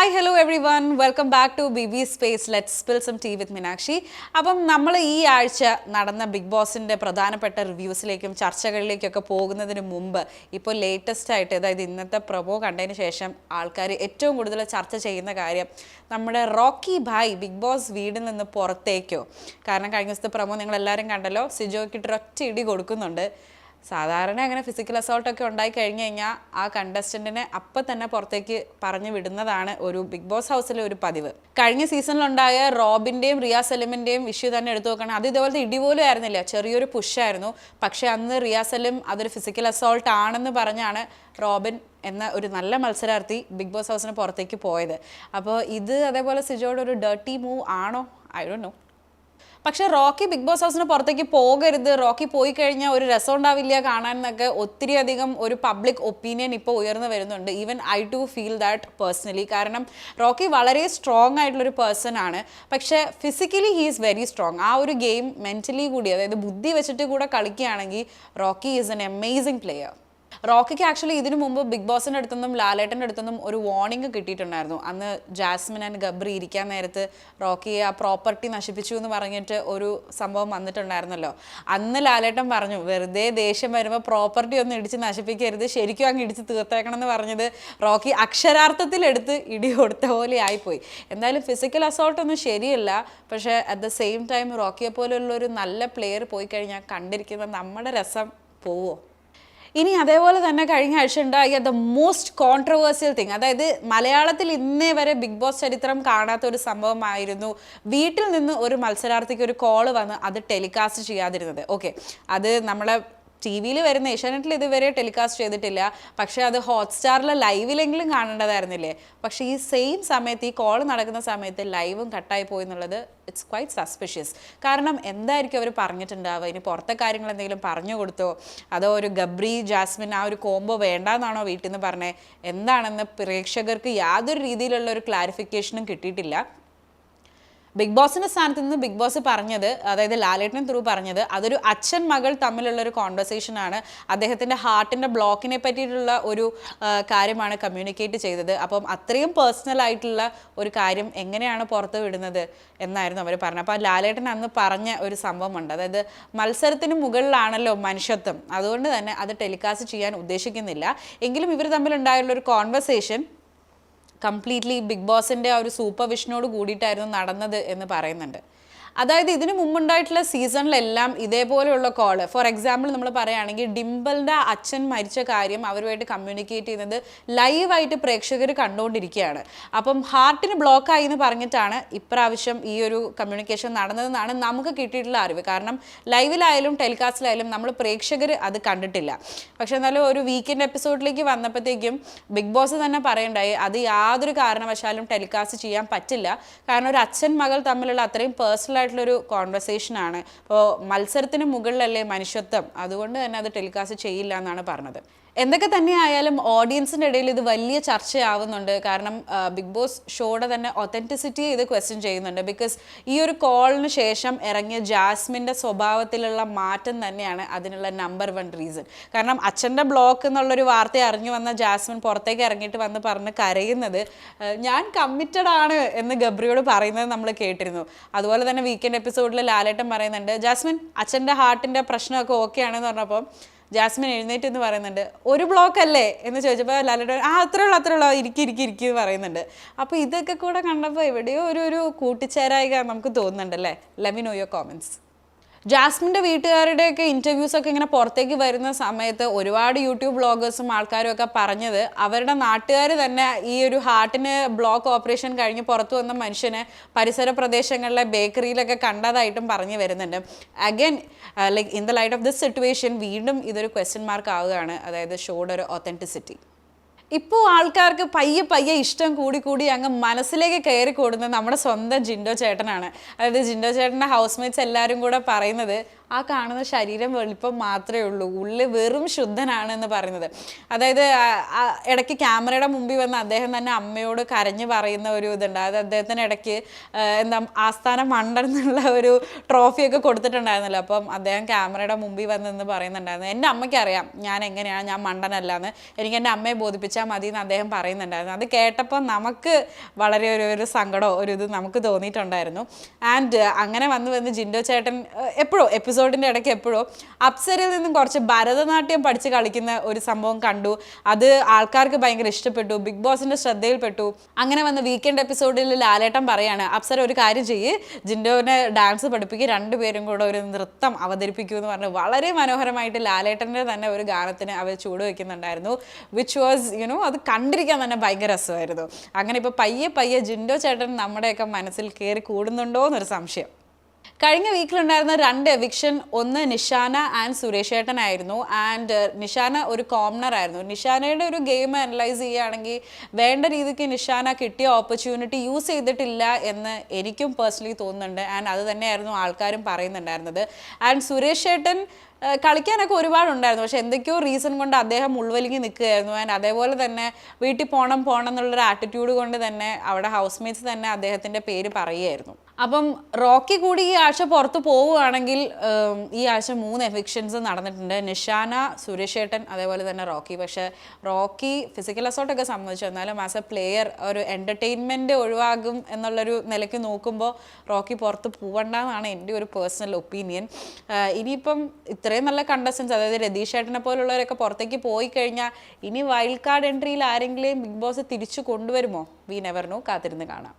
Hi hello everyone welcome back to B B space let spill some tea with Meenakshi അപ്പം നമ്മൾ ഈ ആഴ്ച നടന്ന ബിഗ് ബോസിന്റെ പ്രധാനപ്പെട്ട റിവ്യൂസിലേക്കും ചർച്ചകളിലേക്കൊക്കെ പോകുന്നതിന് മുമ്പ് ഇപ്പോൾ ലേറ്റസ്റ്റ് ആയിട്ട് അതായത് ഇന്നത്തെ പ്രൊമോ കണ്ടതിന് ശേഷം ആൾക്കാർ ഏറ്റവും കൂടുതൽ ചർച്ച ചെയ്യുന്ന കാര്യം നമ്മുടെ റോക്കി ഭായ് ബിഗ് ബോസ് വീടിൽ നിന്ന് പുറത്തേക്കോ? കാരണം കഴിഞ്ഞ ദിവസത്തെ പ്രൊമോ നിങ്ങളെല്ലാവരും കണ്ടല്ലോ സിജോയ്ക്ക് ഒറ്റ ഇടി കൊടുക്കുന്നുണ്ട്. സാധാരണ അങ്ങനെ ഫിസിക്കൽ അസോൾട്ടൊക്കെ ഉണ്ടായി കഴിഞ്ഞു കഴിഞ്ഞാൽ ആ കണ്ടസ്റ്റന്റിനെ അപ്പം തന്നെ പുറത്തേക്ക് പറഞ്ഞു വിടുന്നതാണ് ഒരു ബിഗ് ബോസ് ഹൗസിലെ ഒരു പതിവ്. കഴിഞ്ഞ സീസണിലുണ്ടായ റോബിന്റെയും റിയാസ് സലിമിന്റെയും ഇഷ്യൂ തന്നെ എടുത്തു നോക്കണം അത് ഇതുപോലത്തെ ഇടിപോലും ആയിരുന്നില്ല. ചെറിയൊരു പുഷായിരുന്നു പക്ഷേ അന്ന് റിയാസ് സലിം അതൊരു ഫിസിക്കൽ അസോൾട്ട് ആണെന്ന് പറഞ്ഞാണ് റോബിൻ എന്ന ഒരു നല്ല മത്സരാർത്ഥി ബിഗ് ബോസ് ഹൗസിന് പുറത്തേക്ക് പോയത്. അപ്പോൾ ഇത് അതേപോലെ സിജോയുടെ ഒരു ഡേർട്ടി മൂവ് ആണോ? ഐ ഡോ നോ പക്ഷെ റോക്കി ബിഗ് ബോസ് ഹൗസിന് പുറത്തേക്ക് പോകരുത്. റോക്കി പോയി കഴിഞ്ഞാൽ ഒരു രസം ഉണ്ടാവില്ല കാണാൻ എന്നൊക്കെ ഒത്തിരി അധികം ഒരു പബ്ലിക് ഒപ്പീനിയൻ ഇപ്പോൾ ഉയർന്നു വരുന്നുണ്ട്. Even I too feel that personally കാരണം റോക്കി വളരെ സ്ട്രോങ് ആയിട്ടുള്ളൊരു പേഴ്സൺ ആണ്. പക്ഷെ physically he is very strong ആ ഒരു ഗെയിം മെന്റലി കൂടി അതായത് ബുദ്ധി വെച്ചിട്ട് കൂടെ കളിക്കുകയാണെങ്കിൽ Rocky is an amazing player റോക്കിക്ക് actually ഇതിനു മുമ്പ് ബിഗ് ബോസിന്റെ അടുത്തുനിന്നും ലാലേട്ടന്റെ അടുത്തുനിന്നും ഒരു വാർണിംഗ് കിട്ടിയിട്ടുണ്ടായിരുന്നു. അന്ന് ജാസ്മിൻ ആൻഡ് ഗബ്രി ഇരിക്കാൻ നേരത്ത് റോക്കി ആ പ്രോപ്പർട്ടി നശിപ്പിച്ചു എന്ന് പറഞ്ഞിട്ട് ഒരു സംഭവം വന്നിട്ടുണ്ടായിരുന്നല്ലോ. അന്ന് ലാലേട്ടൻ പറഞ്ഞു വെറുതെ ദേഷ്യം വരുമ്പോൾ പ്രോപ്പർട്ടി ഒന്നും ഇടിച്ച് നശിപ്പിക്കരുത് ശരിക്കും അങ്ങ് ഇടിച്ച് തീർത്തേക്കണം എന്ന് പറഞ്ഞത് റോക്കി അക്ഷരാർത്ഥത്തിൽ എടുത്ത് ഇടി കൊടുത്ത പോലെ ആയിപ്പോയി. എന്തായാലും ഫിസിക്കൽ അസോൾട്ട് ഒന്നും ശരിയല്ല. പക്ഷേ അറ്റ് ദ സെയിം ടൈം റോക്കിയെ പോലെയുള്ള ഒരു നല്ല പ്ലെയർ പോയി കഴിഞ്ഞാൽ കണ്ടിരിക്കുന്ന നമ്മുടെ രസം പോവോ? ഇനി അതേപോലെ തന്നെ കഴിഞ്ഞ ആഴ്ച ഉണ്ടായ ദ മോസ്റ്റ് കോൺട്രവേഴ്സ്യൽ തിങ് അതായത് മലയാളത്തിൽ ഇന്നേ വരെ ബിഗ് ബോസ് ചരിത്രം കാണാത്ത ഒരു സംഭവമായിരുന്നു. വീട്ടിൽ നിന്ന് ഒരു മത്സരാർത്ഥിക്ക് ഒരു കോൾ വന്ന് അത് ടെലികാസ്റ്റ് ചെയ്യാതിരുന്നത്. ഓക്കെ അത് നമ്മളെ ടി വിയിൽ വരുന്ന ഏഷ്യാനെറ്റിൽ ഇതുവരെ ടെലികാസ്റ്റ് ചെയ്തിട്ടില്ല. പക്ഷേ അത് ഹോട്ട്സ്റ്റാറിലെ ലൈവിലെങ്കിലും കാണേണ്ടതായിരുന്നില്ലേ? പക്ഷേ ഈ സെയിം സമയത്ത് ഈ കോൾ നടക്കുന്ന സമയത്ത് ലൈവും കട്ടായി പോയി എന്നുള്ളത് ഇറ്റ്സ് ക്വൈറ്റ് സസ്പിഷ്യസ്. കാരണം എന്തായിരിക്കും അവർ പറഞ്ഞിട്ടുണ്ടാവുക? ഇനി പുറത്തെ കാര്യങ്ങൾ എന്തെങ്കിലും പറഞ്ഞു കൊടുത്തോ? അതോ ഒരു ഗബ്രി ജാസ്മിൻ ആ ഒരു കോംബോ വേണ്ടാന്നാണോ വീട്ടിൽ നിന്ന് പറഞ്ഞത് എന്താണെന്ന് പ്രേക്ഷകർക്ക് യാതൊരു രീതിയിലുള്ള ഒരു ക്ലാരിഫിക്കേഷനും കിട്ടിയിട്ടില്ല. ബിഗ് ബോസിന്റെ സ്ഥാനത്ത് നിന്ന് ബിഗ് ബോസ് പറഞ്ഞത് അതായത് ലാലേട്ടൻ ത്രൂ പറഞ്ഞത് അതൊരു അച്ഛൻ മകൾ തമ്മിലുള്ള ഒരു കോൺവെർസേഷൻ ആണ്. അദ്ദേഹത്തിന്റെ ഹാർട്ടിന്റെ ബ്ലോക്കിനെ പറ്റിയിട്ടുള്ള ഒരു കാര്യമാണ് കമ്മ്യൂണിക്കേറ്റ് ചെയ്തത്. അപ്പം അത്രയും പേഴ്സണൽ ആയിട്ടുള്ള ഒരു കാര്യം എങ്ങനെയാണ് പുറത്ത് വിടുന്നത് എന്നായിരുന്നു അവർ പറഞ്ഞത്. അപ്പോൾ ലാലേട്ടൻ അന്ന് പറഞ്ഞ ഒരു സംഭവമുണ്ട്. അതായത് മത്സരത്തിന് മുകളിലാണല്ലോ മനുഷ്യത്വം. അതുകൊണ്ട് തന്നെ അത് ടെലികാസ്റ്റ് ചെയ്യാൻ ഉദ്ദേശിക്കുന്നില്ല. എങ്കിലും ഇവർ തമ്മിലുണ്ടായുള്ള ഒരു കോൺവെർസേഷൻ കംപ്ലീറ്റ്ലി ബിഗ് ബോസിന്റെ ആ ഒരു സൂപ്പർവിഷനോട് കൂടിയിട്ടായിരുന്നു നടന്നത് എന്ന് പറയുന്നുണ്ട്. അതായത് ഇതിനു മുമ്പുണ്ടായിട്ടുള്ള സീസണിലെല്ലാം ഇതേപോലെയുള്ള കോൾ ഫോർ എക്സാമ്പിൾ നമ്മൾ പറയുകയാണെങ്കിൽ ഡിംപിളിന്റെ അച്ഛൻ മരിച്ച കാര്യം അവരുമായിട്ട് കമ്മ്യൂണിക്കേറ്റ് ചെയ്യുന്നത് ലൈവായിട്ട് പ്രേക്ഷകർ കണ്ടുകൊണ്ടിരിക്കുകയാണ്. അപ്പം ഹാർട്ടിന് ബ്ലോക്കായി എന്ന് പറഞ്ഞിട്ടാണ് ഇപ്രാവശ്യം ഈ ഒരു കമ്മ്യൂണിക്കേഷൻ നടന്നതെന്നാണ് നമുക്ക് കിട്ടിയിട്ടുള്ള അറിവ്. കാരണം ലൈവിലായാലും ടെലികാസ്റ്റിലായാലും നമ്മൾ പ്രേക്ഷകർ അത് കണ്ടിട്ടില്ല. പക്ഷെ എന്നാലും ഒരു വീക്കെൻഡ് എപ്പിസോഡിലേക്ക് വന്നപ്പോഴത്തേക്കും ബിഗ് ബോസ് തന്നെ പറയണ്ടായി അത് യാതൊരു കാരണവശാലും ടെലികാസ്റ്റ് ചെയ്യാൻ പറ്റില്ല. കാരണം ഒരു അച്ഛൻ മകൾ തമ്മിലുള്ള അത്രയും പേഴ്സണൽ ആയിട്ടുള്ളൊരു കോൺവെർസേഷൻ ആണ്. അപ്പോൾ മത്സരത്തിന് മുകളിലല്ലേ മനുഷ്യത്വം? അതുകൊണ്ട് തന്നെ അത് ടെലികാസ്റ്റ് ചെയ്യില്ല എന്നാണ് പറഞ്ഞത്. എന്തൊക്കെ തന്നെ ആയാലും ഓഡിയൻസിന്റെ ഇടയിൽ ഇത് വലിയ ചർച്ചയാവുന്നുണ്ട്. കാരണം ബിഗ് ബോസ് ഷോയുടെ തന്നെ ഒത്തന്റിസിറ്റി ഇത് ക്വസ്റ്റ്യൻ ചെയ്യുന്നുണ്ട്. ബിക്കോസ് ഈ ഒരു കോളിന് ശേഷം ഇറങ്ങിയ ജാസ്മിന്റെ സ്വഭാവത്തിലുള്ള മാറ്റം തന്നെയാണ് അതിനുള്ള നമ്പർ വൺ റീസൺ കാരണം അച്ഛന്റെ ബ്ലോക്ക് എന്നുള്ളൊരു വാർത്ത അറിഞ്ഞു വന്ന ജാസ്മിൻ പുറത്തേക്ക് ഇറങ്ങിയിട്ട് വന്ന് പറഞ്ഞ് കരയുന്നത് ഞാൻ കമ്മിറ്റഡ് ആണ് എന്ന് ഗബ്രിയോട് പറയുന്നത് നമ്മൾ കേട്ടിരുന്നു. അതുപോലെ തന്നെ വീക്കെൻഡ് എപ്പിസോഡിൽ ലാലേട്ടൻ പറയുന്നുണ്ട് ജാസ്മിൻ അച്ഛന്റെ ഹാർട്ടിന്റെ പ്രശ്നമൊക്കെ ഓക്കെ ആണെന്ന് പറഞ്ഞപ്പോൾ ജാസ്മിൻ എഴുന്നേറ്റ് എന്ന് പറയുന്നുണ്ട് ഒരു ബ്ലോക്ക് അല്ലേ? എന്ന് ചോദിച്ചപ്പോൾ ലാലേട്ടൻ ആ അത്രേ ഉള്ളൂ അത്രേ ഉള്ളൂ. ഇരിക്കി ഇരിക്കി ഇരിക്കി എന്ന് പറയുന്നുണ്ട്. അപ്പോൾ ഇതൊക്കെ കൂടെ കണ്ടപ്പോൾ എവിടെയോ ഒരു ഒരു കൂട്ടിച്ചേരായിക നമുക്ക് തോന്നുന്നുണ്ട് അല്ലേ ലെമി നോ യുവർ കോമൻസ് ജാസ്മിന്റെ വീട്ടുകാരുടെയൊക്കെ ഇന്റർവ്യൂസ് ഒക്കെ ഇങ്ങനെ പുറത്തേക്ക് വരുന്ന സമയത്ത് ഒരുപാട് യൂട്യൂബ് ബ്ലോഗേഴ്സും ആൾക്കാരും ഒക്കെ പറഞ്ഞത് അവരുടെ നാട്ടുകാർ തന്നെ ഈ ഒരു ഹാർട്ടിന് ബ്ലോക്ക് ഓപ്പറേഷൻ കഴിഞ്ഞ് പുറത്തു വന്ന മനുഷ്യനെ പരിസര പ്രദേശങ്ങളിലെ ബേക്കറിയിലൊക്കെ കണ്ടതായിട്ടും പറഞ്ഞു വരുന്നുണ്ട്. Again like in the light of this situation വീണ്ടും ഇതൊരു ക്വസ്റ്റ്യൻ മാർക്ക് ആവുകയാണ്. അതായത് ഷോയുടെ ഒരു ഒത്തന്റിസിറ്റി ഇപ്പോൾ ആൾക്കാർക്ക് പയ്യെ പയ്യെ ഇഷ്ടം കൂടി കൂടി അങ്ങ് മനസ്സിലേക്ക് കയറി കൂടുന്നത് നമ്മുടെ സ്വന്തം ജിൻഡോ ചേട്ടനാണ്. അതായത് ജിൻഡോ ചേട്ടന്റെ ഹൗസ്മേറ്റ്സ് എല്ലാവരും കൂടെ പറയുന്നത് ആ കാണുന്ന ശരീരം വെളുപ്പം മാത്രമേ ഉള്ളൂ. ഉള്ളിൽ വെറും ശുദ്ധനാണ് എന്ന് പറയുന്നത്. അതായത് ഇടയ്ക്ക് ക്യാമറയുടെ മുമ്പിൽ വന്ന് അദ്ദേഹം തന്നെ അമ്മയോട് കരഞ്ഞു പറയുന്ന ഒരു ഇതുണ്ട്. അത് അദ്ദേഹത്തിന് ഇടയ്ക്ക് എന്താ ആസ്ഥാന മണ്ടൻ എന്നുള്ള ഒരു ട്രോഫിയൊക്കെ കൊടുത്തിട്ടുണ്ടായിരുന്നല്ലോ. അപ്പം അദ്ദേഹം ക്യാമറയുടെ മുമ്പിൽ വന്നെന്ന് പറയുന്നുണ്ടായിരുന്നു. എന്റെ അമ്മയ്ക്കറിയാം ഞാൻ എങ്ങനെയാണ്? ഞാൻ മണ്ടനല്ല എന്ന് എനിക്ക് എന്റെ അമ്മയെ ബോധിപ്പിച്ചാൽ മതി എന്ന് അദ്ദേഹം പറയുന്നുണ്ടായിരുന്നു. അത് കേട്ടപ്പോൾ നമുക്ക് വളരെ ഒരു ഒരു സങ്കടമോ ഒരു ഇത് നമുക്ക് തോന്നിയിട്ടുണ്ടായിരുന്നു. ആൻഡ് അങ്ങനെ വന്ന് വന്ന് ജിൻഡോ ചേട്ടൻ എപ്പോഴോ എപ്പിസോഡിന്റെ ഇടയ്ക്ക് എപ്പോഴോ അപ്സരയിൽ നിന്നും കുറച്ച് ഭരതനാട്യം പഠിച്ച് കളിക്കുന്ന ഒരു സംഭവം കണ്ടു. അത് ആൾക്കാർക്ക് ഭയങ്കര ഇഷ്ടപ്പെട്ടു. ബിഗ് ബോസിന്റെ ശ്രദ്ധയിൽപ്പെട്ടു. അങ്ങനെ വന്ന വീക്കെൻഡ് എപ്പിസോഡിൽ ലാലേട്ടൻ പറയാണ് അപ്സര ഒരു കാര്യം ചെയ്യ്. ജിൻഡോനെ ഡാൻസ് പഠിപ്പിക്കുക രണ്ടുപേരും കൂടെ ഒരു നൃത്തം അവതരിപ്പിക്കൂ എന്ന് പറഞ്ഞ് വളരെ മനോഹരമായിട്ട് ലാലേട്ടന്റെ തന്നെ ഒരു ഗാനത്തിന് അവർ ചൂട് വയ്ക്കുന്നുണ്ടായിരുന്നു വിച്ച് വാസ് യുനോ അത് കണ്ടിരിക്കാൻ തന്നെ ഭയങ്കര രസമായിരുന്നു. അങ്ങനെ ഇപ്പോൾ പയ്യെ പയ്യെ ജിൻഡോ ചേട്ടൻ നമ്മുടെയൊക്കെ മനസ്സിൽ കയറി കൂടുന്നുണ്ടോ എന്നൊരു സംശയം. കഴിഞ്ഞ വീക്കിലുണ്ടായിരുന്ന രണ്ട് എവിക്ഷൻ ഒന്ന് നിഷാന ആൻഡ് സുരേഷ് ഏട്ടനായിരുന്നു. ആൻഡ് നിഷാന ഒരു കോമണർ ആയിരുന്നു. നിഷാനയുടെ ഒരു ഗെയിം അനലൈസ് ചെയ്യുകയാണെങ്കിൽ വേണ്ട രീതിക്ക് നിഷാന കിട്ടിയ ഓപ്പർച്യൂണിറ്റി യൂസ് ചെയ്തിട്ടില്ല എന്ന് എനിക്കും പേഴ്സണലി തോന്നുന്നുണ്ട്. ആൻഡ് അത് തന്നെയായിരുന്നു ആൾക്കാരും പറയുന്നുണ്ടായിരുന്നത്. ആൻഡ് സുരേഷ് ഏട്ടൻ കളിക്കാനൊക്കെ ഒരുപാടുണ്ടായിരുന്നു. പക്ഷെ എന്തൊക്കെയോ റീസൺ കൊണ്ട് അദ്ദേഹം ഉൾവലിങ്ങി നിൽക്കുകയായിരുന്നു. ആൻഡ് അതേപോലെ തന്നെ വീട്ടിൽ പോകണം പോകണം എന്നുള്ളൊരു ആറ്റിറ്റ്യൂഡ് കൊണ്ട് തന്നെ അവിടെ ഹൗസ്മേറ്റ്സ് തന്നെ അദ്ദേഹത്തിന്റെ പേര് പറയുമായിരുന്നു അപ്പം റോക്കി കൂടി ഈ ആഴ്ച പുറത്ത് പോവുകയാണെങ്കിൽ ഈ ആഴ്ച മൂന്ന് എഫിക്ഷൻസ് നടന്നിട്ടുണ്ട്. നിഷാന സുരേഷ് ഏട്ടൻ അതേപോലെ തന്നെ റോക്കി. പക്ഷേ റോക്കി ഫിസിക്കൽ അസോർട്ടൊക്കെ സംബന്ധിച്ചു എന്നാലും ആസ് എ പ്ലെയർ ഒരു എന്റർടൈൻമെന്റ് ഒഴിവാകും എന്നുള്ളൊരു നിലയ്ക്ക് നോക്കുമ്പോൾ റോക്കി പുറത്ത് പോവണ്ടെന്നാണ് എന്റെ ഒരു പേഴ്സണൽ ഒപ്പീനിയൻ ഇനിയിപ്പം ഇത്രയും നല്ല കണ്ടസ്റ്റൻസ് അതായത് രതീഷ് ഏട്ടനെ പോലുള്ളവരൊക്കെ പുറത്തേക്ക് പോയി കഴിഞ്ഞാൽ ഇനി വൈൽഡ് കാർഡ് എൻട്രിയിൽ ആരെങ്കിലും ബിഗ് ബോസ് തിരിച്ചു കൊണ്ടുവരുമോ? വി നെവർ നോ കാത്തിരുന്ന് കാണാം.